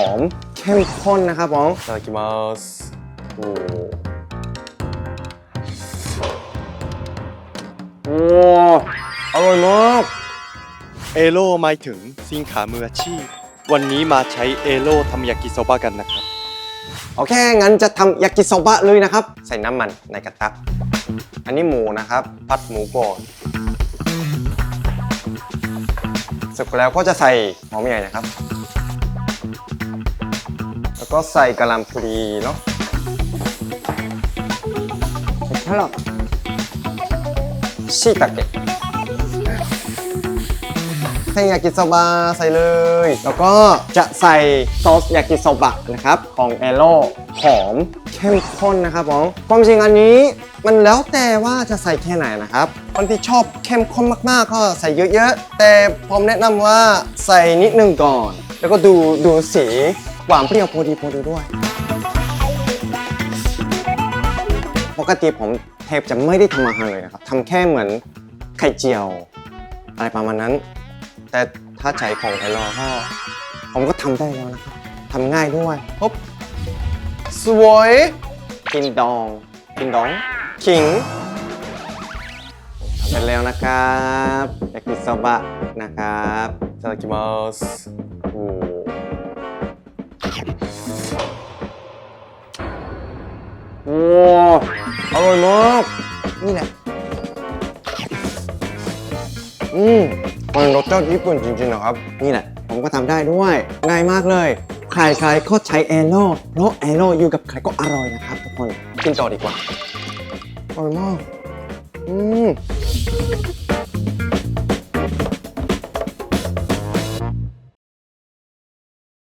อมเข้มข้นนะครับผมいただきますโอ้โอ้อร่อยมาก เอโร่หมายถึงสินค้ามืออาชีพ วันนี้มาใช้เอโร่ทำยากิโซบะกันนะครับ โอเค งั้นจะทำยากิโซบะเลยนะครับ ใส่น้ำมันในกระทะอันนี้หมูนะครับ พัดหมูก่อนเสร็จแล้วก็จะใส่หอมใหญ่นะครับ แล้ว ก็ใส่กะหล่ำปลีเนาะใส่แครอทชีตาเกะใส่ยากิโซบะใส่เลย แล้วก็จะใส่ซอสยากิโซบะนะครับ ของเอโร่หอมเข้มข้นนะครับผมความจริงอันนี้มันแล้วแต่ว่าจะใส่แค่ไหนนะครับ คนที่ชอบเข้มข้นมากๆ ก็ใส่เยอะๆ แต่ผมแนะนำว่าใส่นิดนึงก่อน แล้วก็ดูดูสีหวานเปรี้ยวพอดีพอดีด้วย ปกติผมเทบจะไม่ได้ทำมาหาเลยนะครับทำแค่เหมือนไข่เจียว อะไรประมาณนั้น แต่ถ้าใช้ของไทยรอก็ผมก็ทำได้แล้วนะครับทำง่ายด้วยพบสวยกินดองกินดองขิงทร็จแล้วนะครับยากิโซบะนะครับจะกิมัส โอ้อร่อยมาก นี่แหละ อืมมันรสชาติญี่ปุ่นจริงๆนะครับ นี่แหละ ผมก็ทำได้ด้วย ง่ายมากเลย ใครๆก็ใช้แอโร่เพราะแอโร่อยู่กับใครก็อร่อยนะครับทุกคน กินต่อดีกว่าอร่อยมาก อืม